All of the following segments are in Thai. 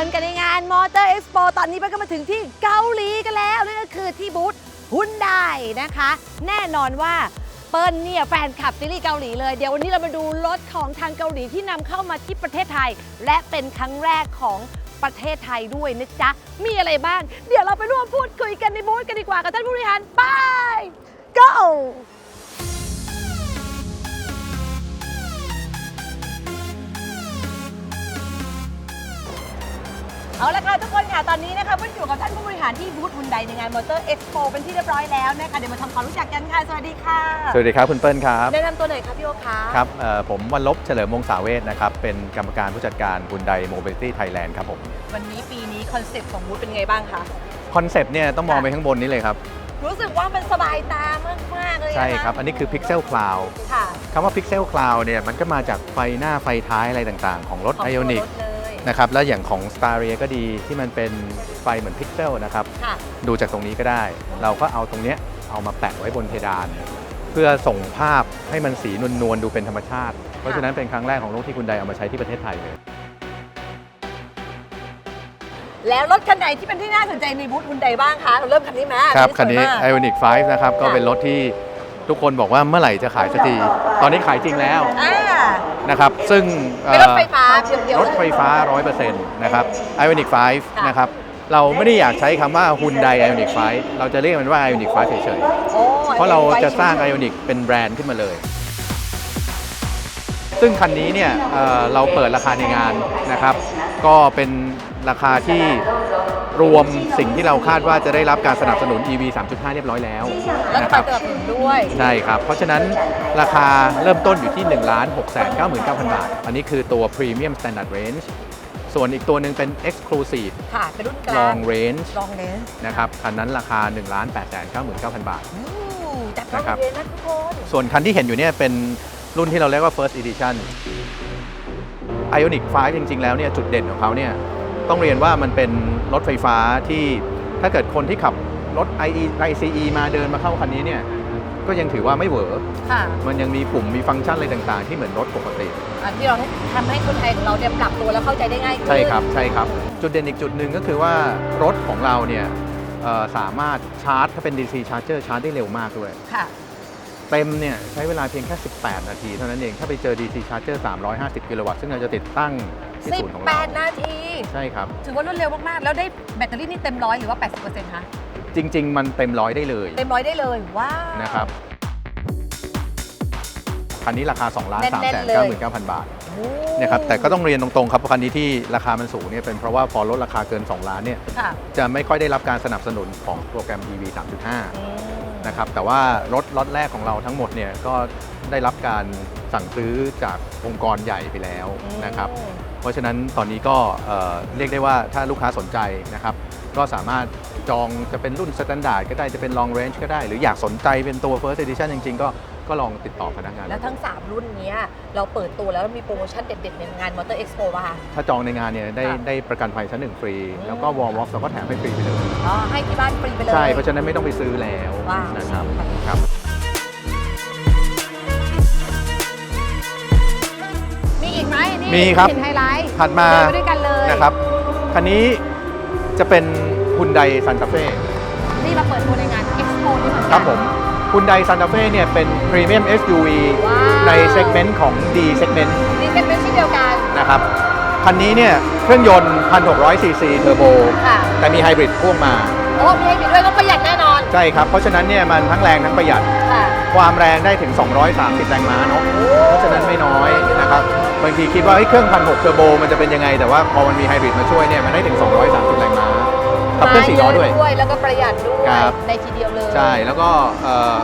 ินกันในงานมอเตอร์เอ็กซ์โปตอนนี้มันก็มาถึงที่เกาหลีกันแล้วนั่นก็คือที่บูธฮุนไดนะคะ แน่นอนว่าเปิ้ลเนี่ยแฟนคลับซีรีส์เกาหลีเลยเดี๋ยววันนี้เรามาดูรถของทางเกาหลีที่นำเข้ามาที่ประเทศไทย และเป็นครั้งแรกของประเทศไทยด้วยนะจ๊ะ มีอะไรบ้าง เดี๋ยวเราไปร่วมพูดคุยกันในบูธกันดีกว่ากับท่านผู้บริหารไป go เอาละค่ะทุกคนค่ะ ตอนนี้นะคะเพิ่งอยู่กับท่านผู้บริหารที่บูธฮุนไดในงานมอเตอร์เอ็กซ์โปเป็นที่เรียบร้อยแล้วนะคะ เดี๋ยวมาทำความรู้จักกันค่ะ สวัสดีค่ะสวัสดีครับคุณเปิ้ลครับแนะนำตัวหน่อยครับพี่โอคะครับเอ่อผมวันลบเฉลิมวงศาเวทนะครับ เป็นกรรมการผู้จัดการ Hyundai Mobility Thailand ครับผม วันนี้ปีนี้คอนเซ็ปต์ของบูธเป็นไงบ้างคะ คอนเซปต์เนี่ยต้องมองไปข้างบนนี้เลยครับ รู้สึกว่ามันสบายตามากๆเลยนะะใช่ครับ อันนี้คือ Pixel Cloud ค่ะ คำว่า Pixel Cloud เนี่ยมันก็มาจากไฟหน้าไฟท้ายอะไรต่างๆ ของรถ ของตัว Ioniq รถเลย นะครับแล้วอย่างของ s t a r i a ก็ดีที่มันเป็นไฟเหมือนพิกเซลนะครับค่ะ ดูจากตรงนี้ก็ได้ เราก็เอาตรงเนี้ยเอามาแปะไว้บนเพดาน เพื่อส่งภาพให้มันสีนวลๆดูเป็นธรรมชาติ เพราะฉะนั้นเป็นครั้งแรกของโลกที่คุณไดเอามาใช้ที่ประเทศไทยเลย แล้วรถคันไหนที่เป็นที่น่าสนใจในบูธฮุนไดบ้างคะ เราเริ่มคันนี้ไหมครับสวยคันนี้มาก Ioniq 5นะครับ ก็ค่ะเป็นรถที่ ทุกคนบอกว่าเมื่อไหร่จะขายสักที ตอนนี้ขายจริงแล้วอ่านะครับซึ่งเป็นรถไฟเอ่ฟ้าเพียวอๆรถไฟฟ้า 100%นะครับ Ioniq ค่ะ5นะครับ เราไม่ได้อยากใช้คำว่า Hyundai Ioniq 5 เราจะเรียกมันว่า Ioniq 5 เฉยโอ้ๆ เพราะเราจะสร้าง Ioniq เป็นแบรนด์ขึ้นมาเลย ซึ่งคันนี้เนี่ยเอ่อเราเปิดราคาในงานนะครับ ก็เป็นราคาที่ รวมสิ่งที่เราคาดว่าจะได้รับการสนับสนุน EV 3.5 เรียบร้อยแล้วแล้วก็นะไปครับสนับสนุนด้วย ใช่ครับ เพราะฉะนั้นราคาเริ่มต้นอยู่ที่ 1 6 9 9 0 0 0 บาท อันนี้คือตัว Premium Standard Range ส่วนอีกตัวหนึ่งเป็น Exclusive ค่ะ เป็นรุ่นกลาง Long Range ลองเลนส์นะครับ คันนั้นราคา 1 8 9 9 0 0 0บาทจัดนะลครัองบเลนส์นะทุกคนส่วนคันที่เห็นอยู่เนี่ยเป็นรุ่นที่เราเรียกว่า First Edition Ioniq 5จริง ๆ แล้วเนี่ยจุดเด่นของเขาเนี่ยต้องเรียนว่ามันเป็น รถไฟฟ้าที่ถ้าเกิดคนที่ขับรถ IE ICE มาเดินมาเข้าคันนี้เนี่ยก็ยังถือว่าไม่เหวอค่ะมันยังมีปุ่มมีฟังก์ชันอะไรต่างๆ ที่เหมือนรถปกติอันที่เราทำให้คนไทยของเราเนี่ยปรับตัวแล้วเข้าใจได้ง่ายขึ้นใช่ครับใช่ครับ จุดเด่นอีกจุดหนึ่งก็คือว่ารถของเราเนี่ยเอ่อสามารถชาร์จ ถ้าเป็น DC charger ชาร์จได้เร็วมากด้วย ค่ะ เต็มเนี่ยใช้เวลาเพียงแค่ 18 นาทีเท่านั้นเอง ถ้าไปเจอ DC charger 350 กิโลวัตต์ซึ่งเราจะติดตั้ง ที่ศูนย์ของเรา18 นาที ใช่ครับ ถือว่ารวดเร็วมาก ๆ แล้วได้แบตเตอรี่นี่เต็มร้อยหรือว่า 80%คะจริง ๆ มันเต็มร้อยได้เลยเต็มร้อยได้เลยว้าว นะครับคันนี้ราคา2ล้าน3 9แน่นๆเลย9 0 0 0บาทโอ้นะครับแต่ก็ต้องเรียนตรงๆครับว่าคันนี้ที่ราคามันสูงเนี่ยเป็นเพราะว่าพอลดราคาเกิน 2 ล้านเนี่ยค่ะจะไม่ค่อยได้รับการสนับสนุนของโปรแกรม EV 3.5 อืม นะครับแต่ว่ารถล็อตแรกของเราทั้งหมดเนี่ยก็ได้รับการสั่งซื้อจากองค์กรใหญ่ไปแล้วนะครับอืมเพราะฉะนั้นตอนนี้ก็เอ่อเรียกได้ว่าถ้าลูกค้าสนใจนะครับ ก็สามารถจองจะเป็นรุ่นสแตนดาร์ดก็ได้จะเป็น long range ก็ได้ หรืออยากสนใจเป็นตัว first edition จริง ๆ ก็ ก็ลองติดต่อพนักงานแล้วทั้ง 3 รุ่นเนี้ยเราเปิดตัวแล้วมีโปรโมชั่นเด็ดๆ ในงานมอเตอร์เอ็กซ์โปป่ะคะ ถ้าจองในงานเนี่ยได้ค่ะ ได้ประกันภัยชั้นหนึ่งฟรีอืมแล้วก็ wall box เราก็แถมให้ฟรีไปเลย อ๋อให้ที่บ้านฟรีไปเลย ใช่ เพราะฉะนั้นไม่ต้องไปซื้อแล้วว้าว นะครับค่ะครับ มีอีกไหมนี่มีครับเห็นไฮไลท์ถัดมาเดินไปด้วยกันเลยนะครับคันนี้จะเป็น Hyundai Santa Fe นี่มาเปิดตัวในงานเอ็กซ์โปนี่เหมือนกันครับผม Hyundai Santa Fe เนี่ยเป็น Premium SUV ว้าว ในเซกเมนต์ของ D segment นี่เป็นเป็นชื่อเดียวกันนะครับ คันนี้เนี่ยเครื่องยนต์ 1,600 ซีซีเทอร์โบ ค่ะแต่มีไฮบริดพ่วงมา โอ้มีให้อยู่ด้วยก็ประหยัดแน่นอนใช่ครับ เพราะฉะนั้นเนี่ยมันทั้งแรงทั้งประหยัด ค่ะ ความแรงได้ถึง 230 แรงม้าเนาะ เพราะฉะนั้นไม่น้อยนะครับ บางทีคิดว่าเฮ้ยเครื่อง 1,600 เทอร์โบ มันจะเป็นยังไง แต่ว่าพอมันมีไฮบริดมาช่วยเนี่ย มันได้ถึง 230 แรงม้าขับเคลื่อนสี่ล้อด้วยมาเะแล้วก็ประหยัด ด้วย ครับ ในทีเดียวเลย ใช่แล้วก็เอ่อ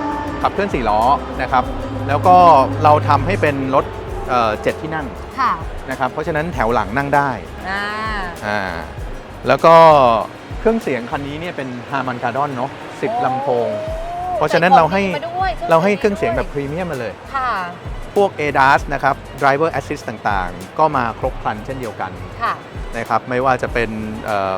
ขับเคลื่อน4ล้อนะครับ แล้วก็เราทำให้เป็นรถเอ่อเจ็ดที่นั่งค่ะนะครับ เพราะฉะนั้นแถวหลังนั่งได้อ่าอ่าแล้วก็เครื่องเสียงคันนี้เนี่ยเป็นฮามันการ์ดอนเนาะ10ลำโพง เพราะฉะนั้นเราให้ ใส่ของดีมด้วยเราให้เครื่องเสียงแบบพรีเมียมมาเลย ค่ะ พวก ADAS นะครับ Driver Assist ต่างๆ ก็มาครบครันเช่นเดียวกันค่ะ นะครับ ไม่ว่าจะเป็นเอ่อ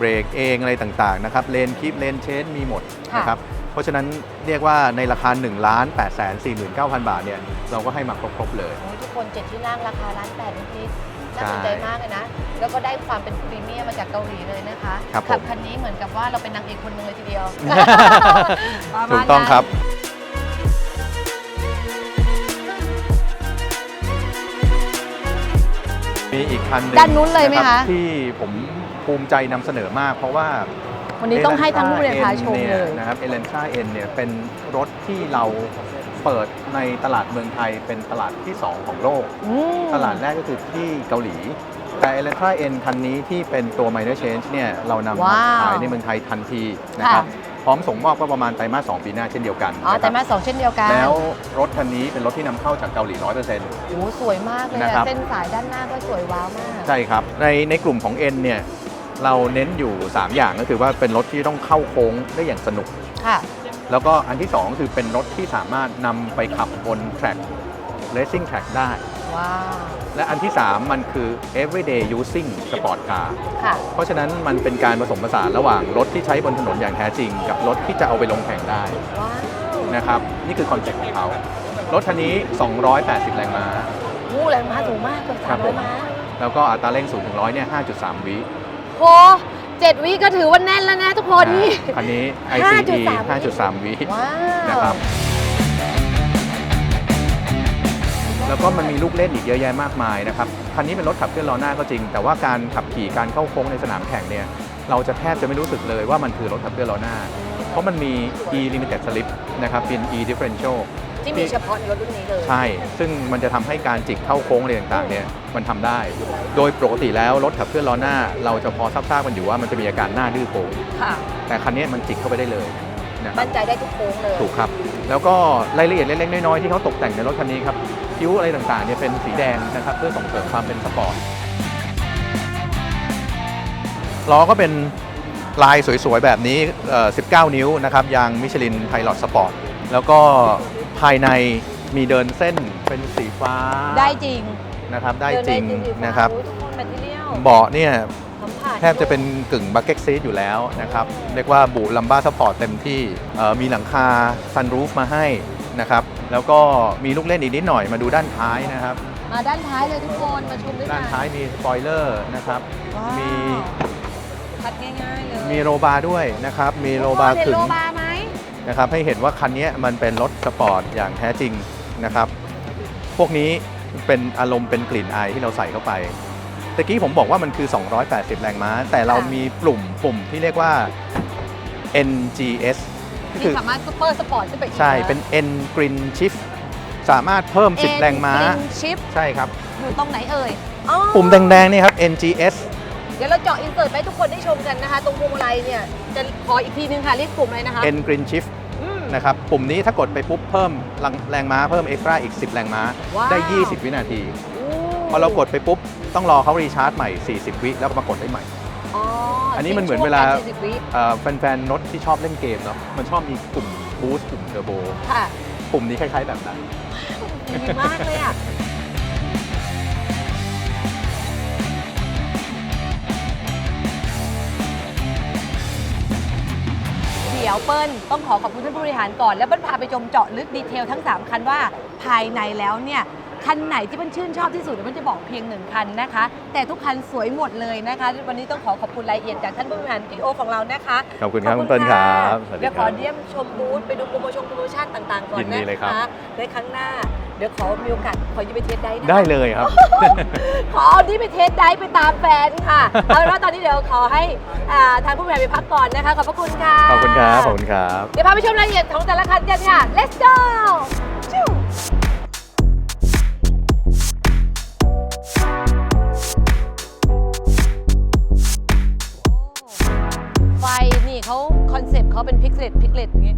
เบรกเองอะไรต่างๆนะครับเลนคีปเลนเชนมีหมดค่ะนะครับเพราะฉะนั้นเรียกว่าในราคา1ล้าน8 4 9 0 0 0 บาทเนี่ยเราก็ให้มาครบๆเลยโอ้ยทุกคนเจ็ดที่นั่งราคาล้านแปดนิดๆน่าสนใจมากเลยนะ แล้วก็ได้ความเป็นพรีเมียมมาจากเกาหลีเลยนะคะครับผมขัคันนี้เหมือนกับว่าเราเป็นนางเอกคนหนึงเลยทีเดียวประถูมาณกต้องนั้นครับมีอีกคันหนึ่งด้านนู้นเลยไหมรับคะที่ผม ภูมิใจนำเสนอมาก เพราะว่าวันนี้ต้องให้ทั้งผู้บริหารชมนี่เลยนะครับเอเลน a าเอ็นเนี่ยเป็นรถที่เราเปิดในตลาดเมืองไทยเป็นตลาดที่ 2 ของโลกอืมตลาดแรกก็คือที่เกาหลี แต่ e l e n t r a N คันนี้ที่เป็นตัว minor change เนี่ยเรานำมาว้าวขายในเมืองไทยทันทีนะครับค่ะพร้อมส่งมอบก็ประมาณไตรมาส2ปีหน้าเช่นเดียวกันอ๋อนะคแต่รับมาสองเช่นเดียวกัน แล้วรถคันนี้เป็นรถที่นำเข้าจากเกาหลี100%โอ้สวยมากเลยนะอะครับเส้นสายด้านหน้าก็สวยว้าวมาก ใช่ครับ ในในกลุ่มของ N เนี่ย เราเน้นอยู่ 3 อย่างก็คือว่าเป็นรถที่ต้องเข้าโค้งได้อย่างสนุก ค่ะ แล้วก็อันที่ 2 คือเป็นรถที่สามารถนำไปขับบน track racing track ได้ ว้าว และอันที่ 3 มันคือ everyday using sport car ค่ะ เพราะฉะนั้นมันเป็นการผสมผสานระหว่างรถที่ใช้บนถนนอย่างแท้จริง กับรถที่จะเอาไปลงแข่งได้ว้าวนะครับ นี่คือคอนเซ็ปต์ของเขา รถคันนี้ 280 แรงม้าโอ้แรงม้าสูงมากเกือบครัสามบร้ผอยม ม้าแล้วก็อัตราเร่ง0ถึง100เนี่ย5.3 วิ โหเจ็ดวิก็ถือว่าแน่นแล้วนะทุกคนนี่อ่าคันนี้ ICE 5.3 วิว้าว นะครับ แล้วก็มันมีลูกเล่นอีกเยอะแยะมากมายนะครับ คันนี้เป็นรถขับเคลื่อนล้อหน้าก็จริง แต่ว่าการขับขี่การเข้าโค้งในสนามแข่งเนี่ย เราจะแทบจะไม่รู้สึกเลยว่ามันคือรถขับเคลื่อนล้อหน้า เพราะมันมี e limited slip นะครับ เป็น e differential ที่มีเฉพาะในรถรุ่นนี้เลยใช่ ซึ่งมันจะทำให้การจิกเข้าโค้งอะไรต่างๆเนี่ยมันทำได้ โดยปกติแล้วรถขับเคลื่อนล้อหน้า เราจะพอทราบๆกันอยู่ว่ามันจะมีอาการหน้าดื้อโค้งค่ะ แต่คันนี้มันจิกเข้าไปได้เลยนะครับ มั่นใจได้ทุกโค้งเลย ถูกครับ แล้วก็รายละเอียดเล็กๆน้อยๆที่เขาตกแต่งในรถคันนี้ครับคิ้วอะไรต่างๆเนี่ยเป็นสีแดงนะครับเพื่อส่งเสริมความเป็นสปอร์ตล้อก็เป็นลายสวยๆ แบบนี้เอ่อ19 นิ้วนะครับยางมิชลินไพลอตสปอร์ตแล้วก็ ภายในมีเดินเส้นเป็นสีฟ้าได้จริงนะครับได้จริงเดินนะครับโอ้ยทุกคนแมทเทียลเบาะเนี่ยสัมผัสแทบจะเป็นกึ่งบักเก็ตซีทอยู่แล้วนะครับ เรียกว่าบุลัมบ้าสปอร์ตเต็มที่เอ่อมีหลังคาซันรูฟมาให้นะครับ แล้วก็มีลูกเล่นอีกนิดหน่อยมาดูด้านท้ายนะครับมาด้านท้ายเลยทุกคนมาชมด้วยด้านท้ายมีสปอยเลอร์นะครับว้าวมีคัดง่ายๆเลยมีโรบาร์ด้วยนะครับ มีโรบาร์เห็นขึงโรบาร์ไหม นะครับให้เห็นว่าคันนี้มันเป็นรถสปอร์ตอย่างแท้จริงนะครับ พวกนี้เป็นอารมณ์เป็นกลิ่นอายที่เราใส่เข้าไปตะกี้ผมบอกว่ามันคือ 280 แรงม้า แต่เรามีปุ่มปุ่มที่เรียกว่า NGS ก็คืที่อสามารถซุปเปอร์สปอร์ตขึ้นไปอีกใช่ เป็น N Green Shift สามารถเพิ่ม 10 แรงม้าชิปใช่ครับ อยู่ตรงไหนเอ่ยอ๋อปุ่มแดงๆนี่ครับ NGS เดี๋ยวเราเจาะอินเสิร์ตไปให้ทุกคนได้ชมกันนะคะ ตรงพวงมาลัยเนี่ยจะขออีกทีนึงค่ะเรียกปุ่มอะไรนะคะ N Green Shift อืม นะครับ ปุ่มนี้ถ้ากดไปปุ๊บเพิ่มแรงม้าเพิ่มเอ็กซ์ตร้าอีก 10 แรงม้า ว้าว ได้ 20 วินาทีโอ้พอเรากดไปปุ๊บ ต้องรอเขารีชาร์จใหม่ 40 วิ แล้วก็มากดได้ใหม่ อ๋ออัอันนี้มันเหมือนเวลา 40วิเอ่อแฟนๆรถที่ชอบเล่นเกมเนาะมันชอบมีปุ่มบูสต์ปุ่มเทอร์โบค่ะ ปุ่มนี้คล้ายๆแบบนั้น ดีมากเลยอะ ดี๋ยวเปิ้ลต้องขอขอบคุณท่านผู้บริหารก่อน แล้วเปิ้ลพาไปชมเจาะลึกดีเทลทั้ง 3 คันว่าภายในแล้วเนี่ย คันไหนที่เปิ้ลชื่นชอบที่สุดเดี๋ยวเปิ้ลจะบอกเพียงหนึ่งคันนะคะ แต่ทุกคันสวยหมดเลยนะคะ วันนี้ต้องขอขอบคุณรายละเอียดจากท่านผู้บริหารพี่โอของเรานะคะขอบคุณครับคุณเปิ้ลครับสวัสดีเดี๋ยวคขรัอบเยี่ยมชมบูธไปดูโปรโมชั่นโปรโมชั่นต่างๆก่อนยินดีนะเลยครัคะบในครั้งหน้า เดี๋ยวขอมีโอกาสขอยืมไปเทสได้นะ ได้เลยครับ ขอเอานี่ไปเทสได้ไปตามแฟนค่ะ เอาเป็นว่าตอนนี้เดี๋ยวขอให้อ่าทางผู้บริหารไปพักก่อนนะคะ ขอบพระคุณค่ะขอบคุณครับ ขอบคุณครับ เดี๋ยวพาไปชมรายละเอียดของแต่ละคันกันค่ะ let's go เขาเป็นพิกเลตพิกเลตอย่างนี้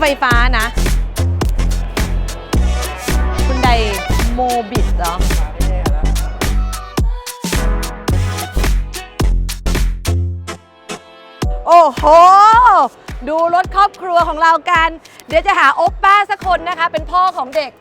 ไฟฟ้านะ คุณใดโมบิดเหรอโอ้โห ดูรถครอบครัวของเรากัน เดี๋ยวจะหาโอปป้าสักคนนะคะ เป็นพ่อของเด็ก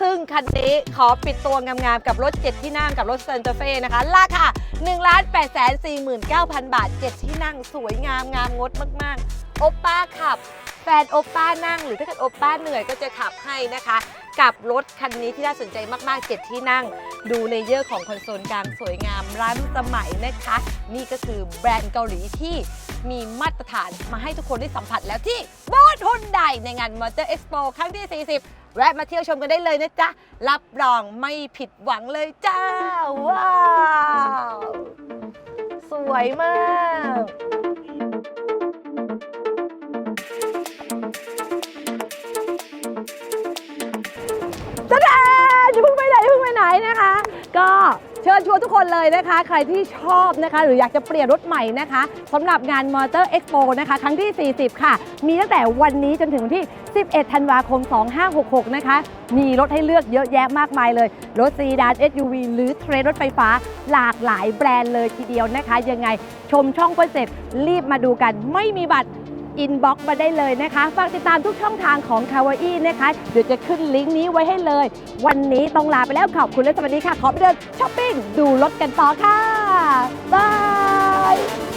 ซึ่งคันนี้ขอปิดตัวงามๆ กับรถ 7 ที่นั่งกับรถเซนเตอร์เฟ่นะคะ ราคา1 8 4 9 0 0 0 บาท 7 ที่นั่งสวยงามงามงดมากๆ โอป้าขับ แฟนโอป้านั่ง หรือถ้าเกิดโอป้าเหนื่อยก็จะขับให้นะคะ กับรถคันนี้ที่น่าสนใจมากๆ 7 ที่นั่ง ดูในเยอร์ของคอนโซลกลางสวยงามร้านสมัยนะคะ นี่ก็คือแบรนด์เกาหลีที่มีมาตรฐานมาให้ทุกคนได้สัมผัสแล้วที่บูธฮุนไดในงาน Motor Expo ครั้งที่ 40 แวะมาเที่ยวชมกันได้เลยนะจ๊ะ รับรองไม่ผิดหวังเลยจ้า ว้าว สวยมากจ้าดาอย่าเพิ่งไปไหนอย่าเพิ่งไปไหนนะคะ ก็ เชิญชวนทุกคนเลยนะคะ ใครที่ชอบนะคะ หรืออยากจะเปลี่ยนรถใหม่นะคะสำหรับงาน Motor Expo นะคะ ครั้งที่ 40 ค่ะ มีตั้งแต่วันนี้จนถึงวันที่ 11 ธันวาคม 2566 นะคะ มีรถให้เลือกเยอะแยะมากมายเลย รถซีดาน SUV หรือเทรนรถไฟฟ้าหลากหลายแบรนด์เลยทีเดียวนะคะ ยังไงชมช่องเพื่อเสร็จรีบมาดูกันไม่มีบัตร อินบ็อกซ์มาได้เลยนะคะ ฝากติดตามทุกช่องทางของคาวาอี้นะคะ เดี๋ยวจะขึ้นลิงก์นี้ไว้ให้เลย วันนี้ต้องลาไปแล้วขอบคุณและสวัสดีค่ะ ขอไปเดินช้อปปิ้งดูรถกันต่อค่ะบาย